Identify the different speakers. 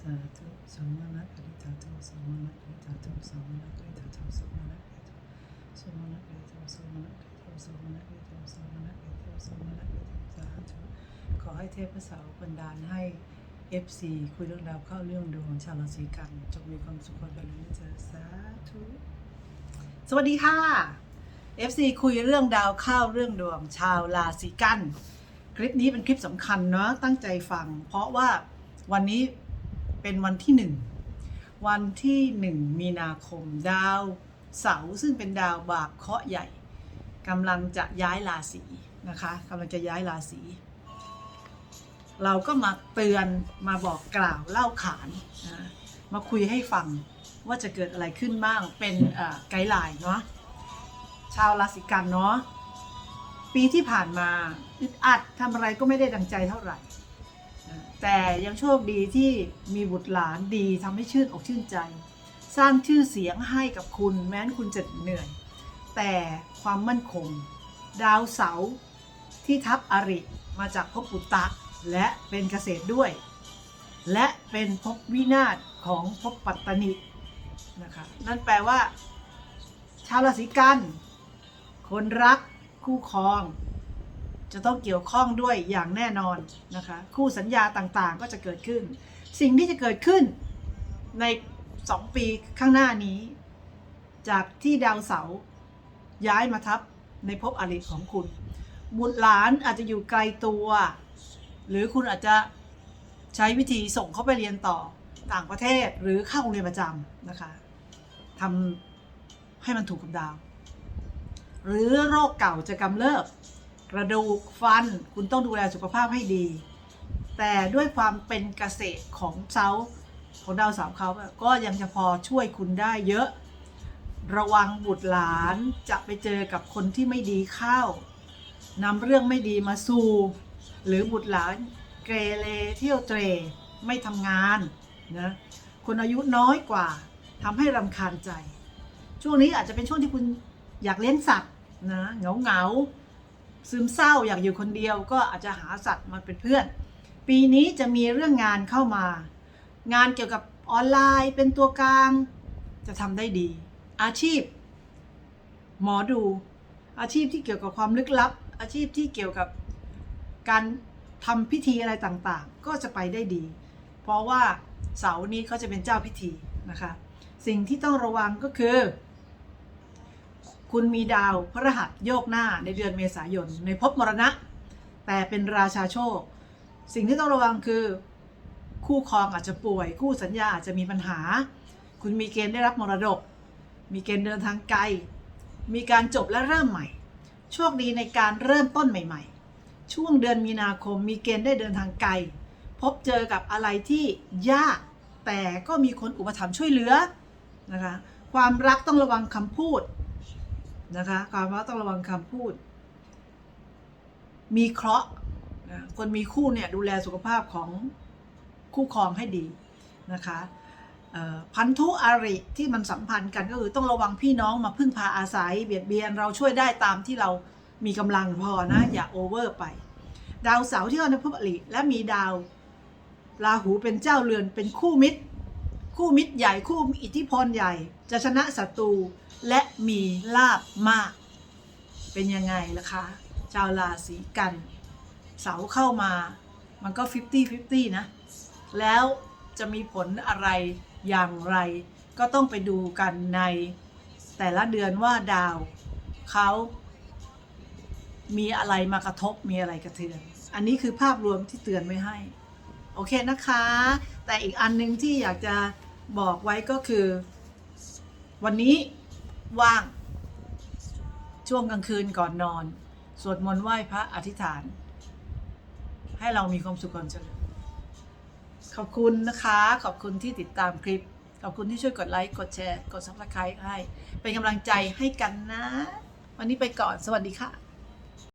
Speaker 1: สาธุสมมานักริตาโตสมมานักริตาโตสมมานักริตาโตสมมานักริตาสมมานักริตาสมมานักริตาสมมานักริตาสมมานักริตาสมมานักริตาสาธุขอให้เทพสาบันดาลให้ FC คุยเรื่องราวเข้าเรื่องดวงชาวราศีกันจงมีความสุขความเจริญนะเจอสาธุสวัสดีค่ะ FC คุยเรื่องดาวเข้าเรื่องดวงชาวราศีกัน คลิปนี้เป็นคลิปสำคัญเนาะตั้งใจฟัง เพราะว่าวันนี้ เป็นวันที่หนึ่งวันที่หนึ่งมีนาคมดาวเสาร์ซึ่งเป็นดาวบาปเคราะห์ใหญ่กำลังจะย้ายราศีนะคะกำลังจะย้ายราศีเราก็มาเตือนมาบอกกล่าวเล่าขานนะมาคุยให้ฟังว่าจะเกิดอะไรขึ้นบ้างเป็นไกด์ไลน์เนาะชาวราศีกันเนาะปีที่ผ่านมาอึดอัดทำอะไรก็ไม่ได้ดังใจเท่าไหร่ แต่ยังโชคดีที่มีบุตรหลานดีทำให้ชื่นอกชื่นใจ สร้างชื่อเสียงให้กับคุณแม้นคุณจะเหนื่อย แต่ความมั่นคง ดาวเสาร์ที่ทับอริมาจากภพปุตตะ และเป็นเกษตรด้วย และเป็นภพวินาศของภพปัตตนินะคะนั่นแปลว่า ชาวราศีกัน คนรักคู่ครอง จะต้องเกี่ยวข้องด้วยอย่างแน่นอนนะคะ คู่สัญญาต่างๆก็จะเกิดขึ้น สิ่งที่จะเกิดขึ้นใน 2 ปีข้างหน้านี้ จากที่ดาวเสาร์ย้ายมาทับในภพอริของคุณ บุตรหลานอาจจะอยู่ไกลตัว หรือคุณอาจจะใช้วิธีส่งเขาไปเรียนต่อต่างประเทศหรือเข้าโรงเรียนประจำนะคะทำให้มันถูกกับดาว หรือโรคเก่าจะกำเริบ กระดูกฟันคุณต้องดูแลสุขภาพให้ดี แต่ด้วยความเป็นเกษตรของเสาของดาวสาร์เขาก็ยังจะพอช่วยคุณได้เยอะ ระวังบุตรหลานจะไปเจอกับคนที่ไม่ดีเข้านำเรื่องไม่ดีมาสู่ หรือบุตรหลานเกเรเที่ยวเตรไม่ทำงานนะคนอายุน้อยกว่าทำให้รำคาญใจ ช่วงนี้อาจจะเป็นช่วงที่คุณอยากเลี้ยงสัตว์นะเหงาเหงา ซึมเศร้าอยากอยู่คนเดียวก็อาจจะหาสัตว์มาเป็นเพื่อน ปีนี้จะมีเรื่องงานเข้ามา งานเกี่ยวกับออนไลน์เป็นตัวกลาง จะทำได้ดี อาชีพ หมอดู อาชีพที่เกี่ยวกับความลึกลับ อาชีพที่เกี่ยวกับการทำพิธีอะไรต่างๆ ก็จะไปได้ดี เพราะว่าเสาร์นี้เขาจะเป็นเจ้าพิธีนะคะ สิ่งที่ต้องระวังก็คือ คุณมีดาวพระหัสโยกหน้าในเดือนเมษายน ในภพมรณะ แต่เป็นราชาโชค สิ่งที่ต้องระวังคือ คู่ครองอาจจะป่วย คู่สัญญาอาจจะมีปัญหา คุณมีเกณฑ์ได้รับมรดก มีเกณฑ์เดินทางไกล มีการจบและเริ่มใหม่ โชคดีในการเริ่มต้นใหม่ ๆ ช่วงเดือนมีนาคมมีเกณฑ์ได้เดินทางไกล พบเจอกับอะไรที่ยาก แต่ก็มีคนอุปถัมภ์ช่วยเหลือนะคะความรักต้องระวังคำพูด นะคะความรักต้องระวังคำพูด มีเคราะห์นะคนมีคู่เนี่ยดูแลสุขภาพของคู่ครองให้ดีนะคะเอ่อพันธุอาริที่มันสัมพันธ์กันก็คือต้องระวังพี่น้องมาพึ่งพาอาศัย เบียดเบียนเราช่วยได้ตามที่เรามีกำลังพอนะอย่าโอเวอร์ไป ดาวเสาร์ที่เข้าในภพอริและมีดาวราหูเป็นเจ้าเรือนเป็นคู่มิตร คู่มิตรใหญ่คู่มีอิทธิพลใหญ่ จะชนะศัตรูและมีลาบมาก เป็นยังไงล่ะคะ ชาวราศีกัน เสาเข้ามามันก็ 50-50 นะ แล้วจะมีผลอะไรอย่างไร ก็ต้องไปดูกันในแต่ละเดือนว่าดาวเขามีอะไรมากระทบมีอะไรกระเทือน อันนี้คือภาพรวมที่เตือนไว้ให้ โอเคนะคะ แต่อีกอันหนึงที่อยากจะ บอกไว้ก็คือ วันนี้ว่างช่วงกลางคืนก่อนนอน สวดมนต์ไหว้พระอธิษฐาน ให้เรามีความสุขความเจริญขอบคุณนะคะ ขอบคุณที่ติดตามคลิป ขอบคุณที่ช่วยกดไลค์กดแชร์ กดซับสไครต์ให้ เป็นกำลังใจให้กันนะ วันนี้ไปก่อนสวัสดีค่ะ